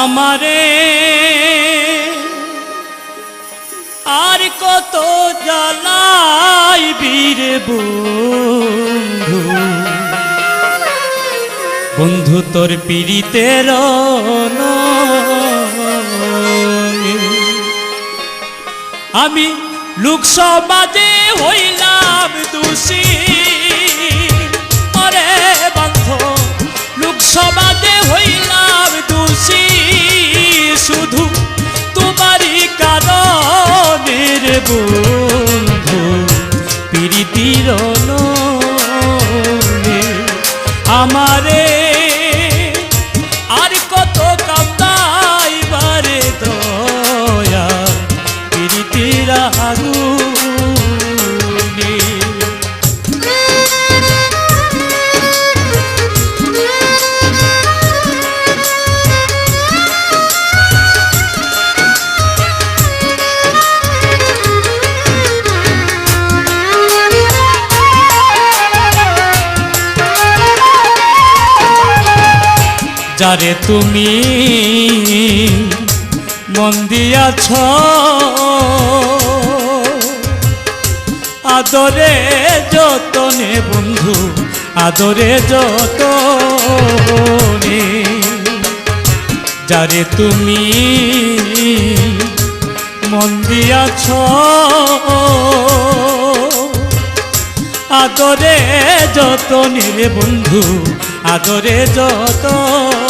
আমারে আর কত জ্বালাই বীর বন্ধু। বন্ধু, তোর পীড়িতের আমি লোক সমাজে হইলাম দোষী। অরে বন্ধ, লোক সমাজে হইলাম দোষী। শুধু তোমারই কারণের বন্ধু আমারে যারে তুমি মন দিয়াছ, আদরে যতনে বন্ধু, আদরে যতনে। যারে তুমি মন দিয়াছ, আদরে রে বন্ধু, আদরে যতনে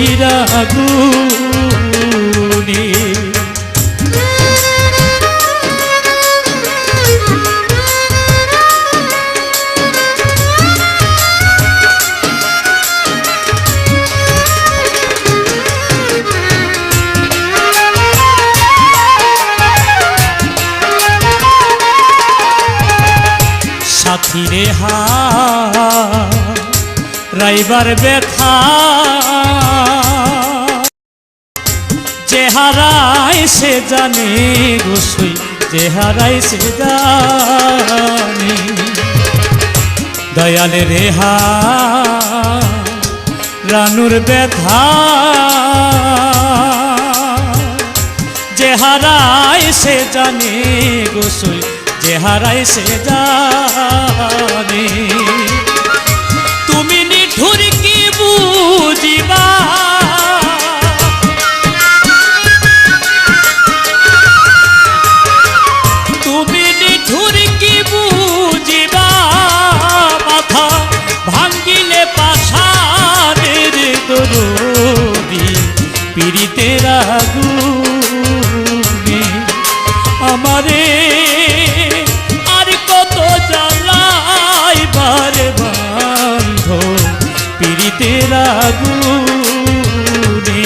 পীড়িতের আগুনে সাথীরে হা রাইবার ব্যথা। যে হারাই সে জানে গোসই যে হারাই সে জানে। দয়ালে রেহা, রানুর ব্যথা। যে হারাই সে জানে গোসই যে হারাই সে জানে। আগুনে।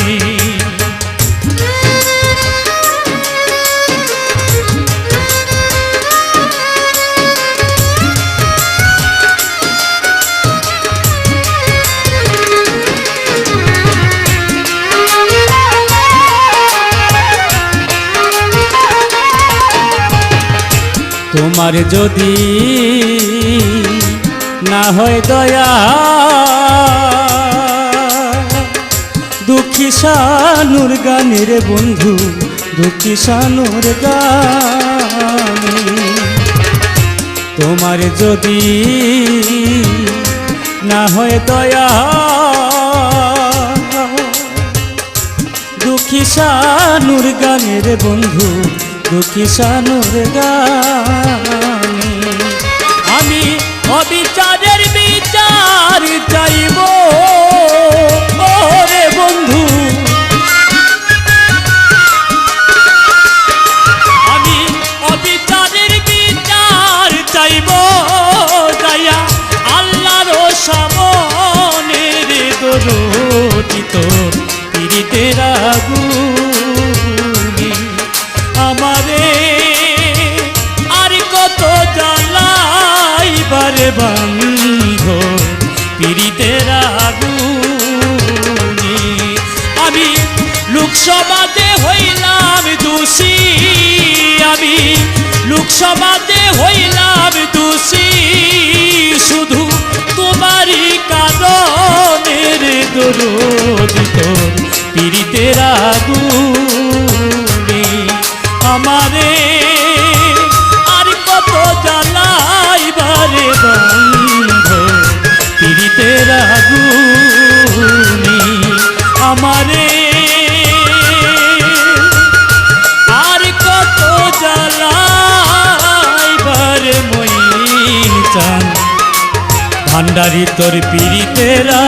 তোমার যদি না হয় দয়া দুঃখী সানুর গানের বন্ধু, দুঃখী সানুর গানে। তোমার যদি না হয় দয়া, দুঃখী সানুর গানের বন্ধু, দুঃখী সানুর গানে। আমি অবিচারের জ্বালাইবার বন্ধ পিড়িতে আগুনে। আমি লোকসভাতে হইলাম দোষী। আমি লোকসভাতে হইলাম দোষী। শুধু তোমারই কারণের দরদিত চান। ভান্ডারি তোর পীড়িতেরা